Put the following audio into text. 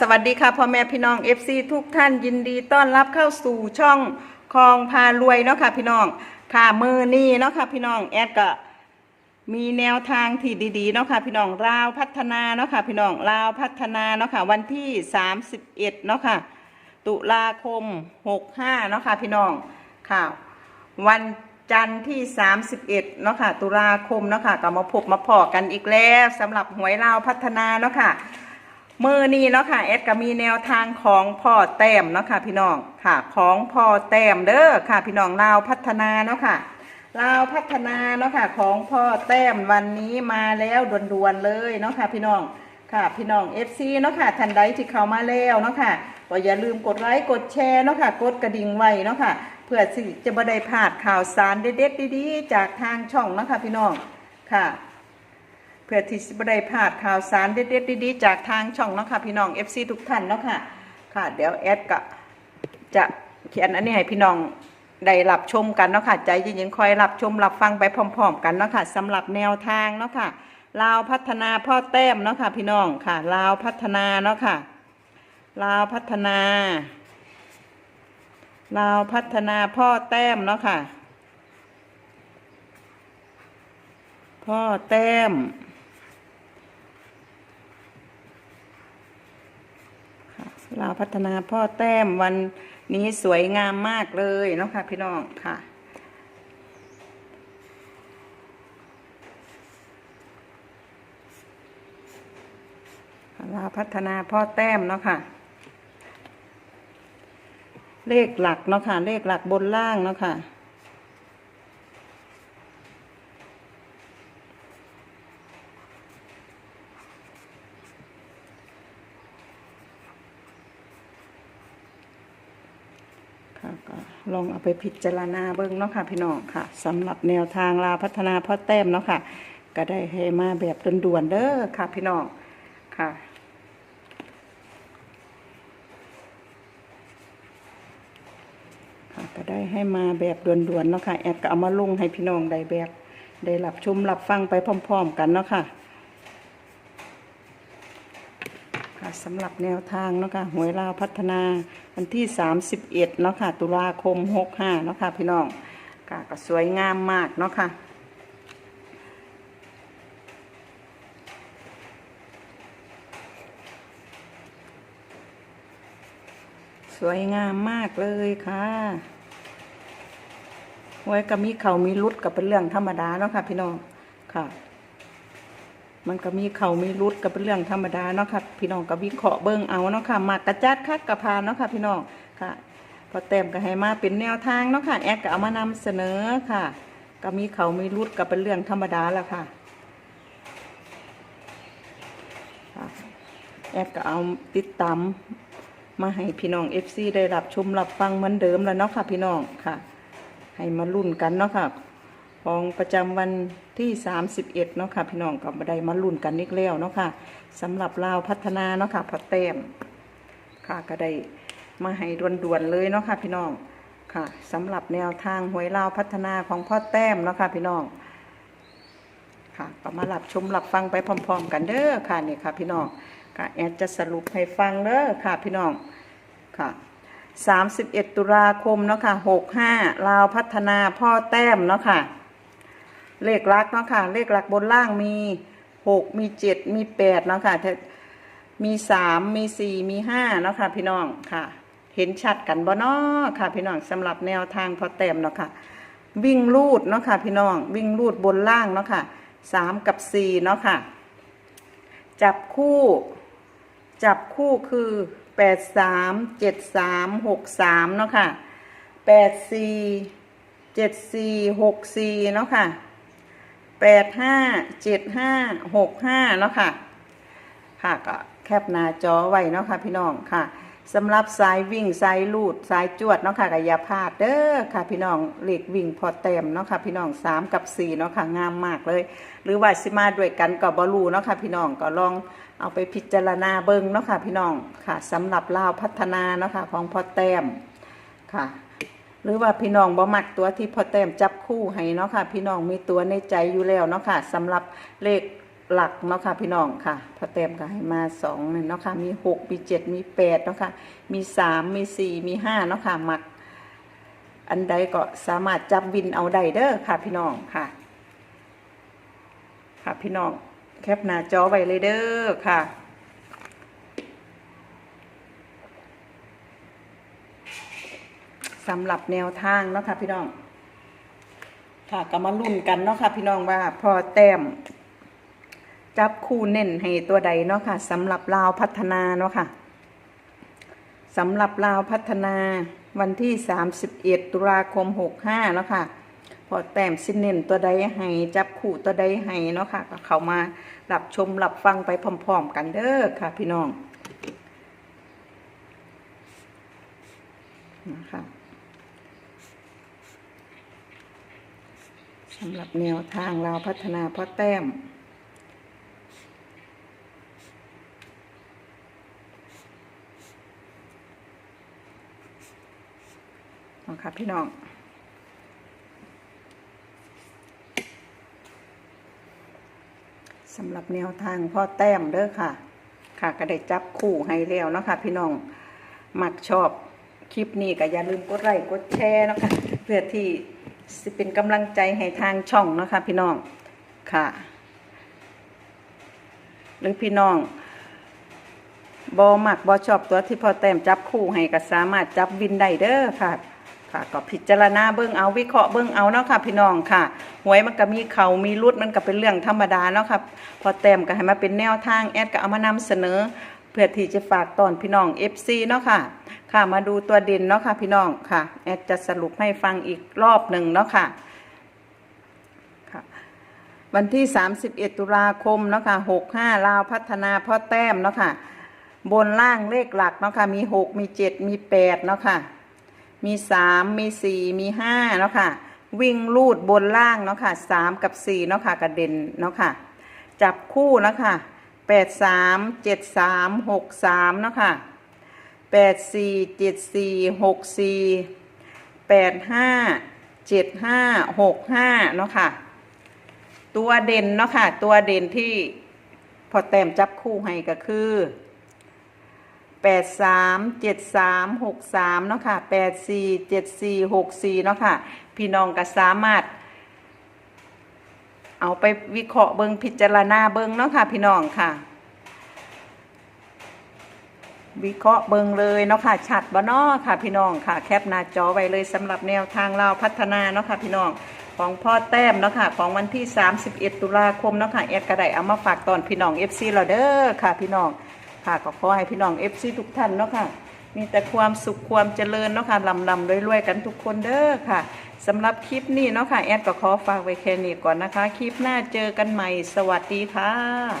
สวัสดีค่ะพ่อแม่พี่น้อง FC ทุกท่านยินดีต้อนรับเข้าสู่ช่องคลองพารวยเนาะค่ะพี่น้องค่ะมือนี้เนาะค่ะพี่น้องแอดก็มีแนวทางที่ดีๆเนาะค่ะพี่น้องลาวพัฒนาเนาะค่ะพี่น้องลาวพัฒนาเนาะค่ะวันที่ 31เนาะค่ะตุลาคม 65เนาะค่ะพี่น้องค่ะ วันจันทร์ที่ 31เนาะค่ะตุลาคมเนาะค่ะก็มาพบมาพอกันอีกแล้วสำหรับหวยลาวพัฒนาเนาะค่ะ มือนี้เนาะค่ะแอดก็มีแนวทางของพ่อแต้มเนาะค่ะพี่น้องค่ะ ของพ่อแต้มเด้อค่ะ พี่น้องลาวพัฒนาเนาะค่ะลาวพัฒนาเนาะค่ะ ของพ่อแต้มวันนี้มาแล้วด่วนๆเลยเนาะค่ะ พี่น้องค่ะ พี่น้อง FC เนาะค่ะท่านใดที่เข้ามาแล้วเนาะค่ะก็อย่าลืมกดไลค์กดแชร์เนาะค่ะ กดกระดิ่งไว้เนาะค่ะ เพื่อสิจะบ่ได้พลาดข่าวสารเด็ดๆดีๆ จากทางช่องเนาะค่ะพี่น้องค่ะ เพื่อที่จะได้พลาดข่าวสารเด็ดๆดีๆจากทางช่องเนาะค่ะพี่น้อง FC ทุกท่านเนาะค่ะค่ะ เดี๋ยวแอดก็จะเขียนอันนี้ให้พี่น้องได้รับชมกันเนาะค่ะใจเย็นๆคอยรับชมรับฟังไปพร้อม ๆ กันเนาะค่ะสำหรับแนวทางเนาะค่ะลาวพัฒนาพ่อแต้มเนาะค่ะพี่น้องค่ะลาวพัฒนาเนาะค่ะลาวพัฒนาลาวพัฒนาพ่อแต้มเนาะค่ะ พ่อแต้ม ลาวพัฒนาพ่อแต้มวันนี้สวยงามมากเลยเนาะค่ะพี่น้องค่ะ ลาวพัฒนาพ่อแต้มเนาะค่ะ เลขหลักเนาะค่ะ เลขหลักบนล่างเนาะค่ะ ค่ะก็ลองเอาไปพิจารณาเบิ้งเนาะค่ะพี่น้องค่ะสำหรับแนวทางลาพัฒนาพ่อแต้มเนาะค่ะ ก็ได้ให้มาแบบด่วนๆเด้อค่ะพี่น้องค่ะค่ะก็ได้ให้มาแบบด่วนๆเนาะค่ะแอดก็เอามาลงให้พี่น้องได้แบบ ได้รับชมรับฟังไปพร้อม ๆ กันเนาะค่ะ ค่ะ สำหรับแนวทางเนาะค่ะหวยลาวพัฒนาวันที่ 31เนาะค่ะตุลาคม 65เนาะค่ะพี่น้องค่ะก็สวยงามมากเนาะค่ะสวยงามมากเลยค่ะหวยก็มีเขามีรุดกับเป็นเรื่องธรรมดาเนาะค่ะพี่น้อง ค่ะ มันก็มีเขามีรุดก็เป็นเรื่องธรรมดาเนาะค่ะพี่น้องก็วิเคราะห์เบิ่งเอาเนาะค่ะมากกระจัดคัดกระพานเนาะค่ะพี่น้องค่ะ พอแต้มก็ให้มาเป็นแนวทางเนาะค่ะแอดก็เอามานำเสนอค่ะ ก็มีเขามีรุดก็เป็นเรื่องธรรมดาแล้วค่ะค่ะแอดก็เอาติดตามมาให้พี่น้อง FC ได้รับชมรับฟังเหมือนเดิมแล้วเนาะค่ะพี่น้องค่ะ ให้มาลุ้นกันเนาะค่ะ ของประจำวันที่ 31เนาะค่ะพี่น้องก็บ่ได้มาลุ้นกันอีกแล้วเนาะค่ะสำหรับลาวพัฒนาเนาะค่ะพอแต้มค่ะก็ได้มาให้ด่วนๆเลยเนาะค่ะพี่น้องค่ะสำหรับแนวทางหวยลาวพัฒนาของพ่อแต้มเนาะค่ะพี่น้องค่ะก็มารับชมรับฟังไปพร้อม ๆ กันเด้อค่ะนี่ค่ะพี่น้องค่ะแอดจะสรุปให้ฟังเด้อค่ะพี่น้องค่ะ31 ตุลาคมเนาะค่ะ65ลาวพัฒนาพ่อแต้มเนาะค่ะ เลขลักเนาะค่ะ เลขหลักบนล่างมี6มี7มี8เนาะค่ะแต่มี3มี4มี5เนาะค่ะ พี่น้องค่ะ เห็นชัดกันบ่เนาะค่ะ พี่น้องสำหรับแนวทางพอแต้มเนาะค่ะ วิ่งลูดเนาะค่ะ พี่น้อง วิ่งลูดบนล่างเนาะค่ะ3กับ4เนาะค่ะ จับคู่ จับคู่คือแปดสามเจ็ดสามหกสามเนาะค่ะแปดสี่เจ็ดสี่หกสี่เนาะค่ะ แปดห้าเจ็ดห้าหกห้าเนาะค่ะ ค่ะก็แคปหน้าจอไว้เนาะค่ะพี่น้องค่ะสำหรับสายวิ่งสายลูดสายจวดเนาะค่ะก็อย่าพาดเด้อค่ะพี่น้องเหล็กวิ่งพอเต็มเนาะค่ะพี่น้องสามกับสี่เนาะค่ะงามมากเลย หรือว่าสิมาด้วยกันกับบอลูเนาะค่ะพี่น้องก็ลองเอาไปพิจารณาเบิ่งเนาะค่ะพี่น้องค่ะสำหรับลาวพัฒนาเนาะค่ะของพอแต้มค่ะ หรือว่าพี่น้องบ่มักตัวที่พ่อแต้มจับคู่ให้เนาะค่ะ พี่น้องมีตัวในใจอยู่แล้วเนาะค่ะสำหรับเลขหลักเนาะค่ะพี่น้องค่ะ พอแต้มก็ให้มาสองเนี่ยเนาะค่ะมีหกมีเจ็ดมีแปดเนาะค่ะ มีสามมีสี่มีห้าเนาะค่ะมัก อันใดก็สามารถจับวินเอาได้เด้อค่ะ พี่น้องค่ะ ค่ะพี่น้องแคปหน้าจอไว้เลยเด้อค่ะ สำหรับแนวทางเนาะค่ะพี่น้อง ค่ะก็มาลุ้นกันเนาะค่ะพี่น้องว่าพอแต้ม จับคู่เน้นให้ตัวใดเนาะค่ะสำหรับลาวพัฒนาเนาะค่ะสำหรับลาวพัฒนาวันที่ 31 ตุลาคม 65เนาะค่ะพอแต้มสิเน้นตัวใดให้จับคู่ตัวใดให้เนาะค่ะก็เข้ามารับชมรับฟังไปพร้อมๆกันเด้อค่ะ พี่น้องนะคะ สำหรับแนวทางเราพัฒนาพ่อแต้ม นะคะพี่น้องสำหรับแนวทางพ่อแต้มเด้อค่ะ ค่ะก็ได้จับคู่ให้แล้วเนาะค่ะพี่น้อง มักชอบคลิปนี้ก็อย่าลืมกดไลค์กดแชร์เนาะค่ะเพื่อที่ สิเป็นกำลังใจให้ทางช่องนะคะพี่น้องค่ะ หรือพี่น้องบอหมักบอชอบตัวที่พอแต้มจับคู่ให้ก็สามารถจับวินได้เด้อค่ะ ค่ะ ก็พิจารณาเบิ่งเอาวิเคราะห์เบิ่งเอาเนาะค่ะ พี่น้องค่ะหวยมันก็มีเขามีรุดมันก็เป็นเรื่องธรรมดาเนาะค่ะพอแต้มก็ให้มาเป็นแนวทางแอดก็เอามานำเสนอ พื่อที่จะฝากตอนพี่น้อง FC เนาะค่ะค่ะมาดูตัวเด่นเนาะค่ะพี่น้องค่ะแอดจะสรุปให้ฟังอีกรอบหนึ่งเนาะค่ะค่ะวันที่ 31 ตุลาคมเนาะค่ะ65 ลาวพัฒนาพ่อแต้มเนาะค่ะ บนล่างเลขหลักเนาะค่ะ มี 6 มี 7 มี 8 เนาะค่ะ มี 3 มี 4 มี 5 เนาะค่ะ วิ่งลูดบนล่างเนาะค่ะ 3 กับ 4 เนาะค่ะ กระเด็นเนาะค่ะ จับคู่เนาะค่ะ 8 3 7 3 6 3เจ็ดสามหกสามเนาะค่ะ8 4 7 4 6 4 8 5 7 5 6 5เนาะค่ะ ตัวเด่นเนาะค่ะ ตัวเด่นที่พอแต้มจับคู่ให้ก็คือแปดสามเจ็ดสามหกสามเนาะค่ะแปดสี่เจ็ดสี่หกสี่เนาะค่ะ พี่น้องก็สามารถ เอาไปวิเคราะห์เบิงพิจารณาเบิงเนาะค่ะ พี่น้องค่ะ วิเคราะห์เบิงเลยเนาะค่ะชัดบ่นาะค่ะ พี่น้องค่ะ แคปหน้าจอไว้เลยสำหรับแนวทางเราพัฒนาเนาะค่ะ พี่น้องของพ่อแต้มเนาะค่ะของวันที่ 31 ตุลาคมเนาะค่ะแอดกระไดเอามาฝากตอนพี่น้อง FC เราเด้อค่ะ พี่น้องค่ะก็ขอให้พี่น้อง FC ทุกท่านเนาะค่ะ มีแต่ความสุขความเจริญเนาะค่ะลำลำรวยๆกันทุกคนเด้อค่ะสำหรับคลิปนี้เนาะค่ะแอดก็ขอฝากไว้แค่นี้ก่อนนะคะ คลิปหน้าเจอกันใหม่ สวัสดีค่ะ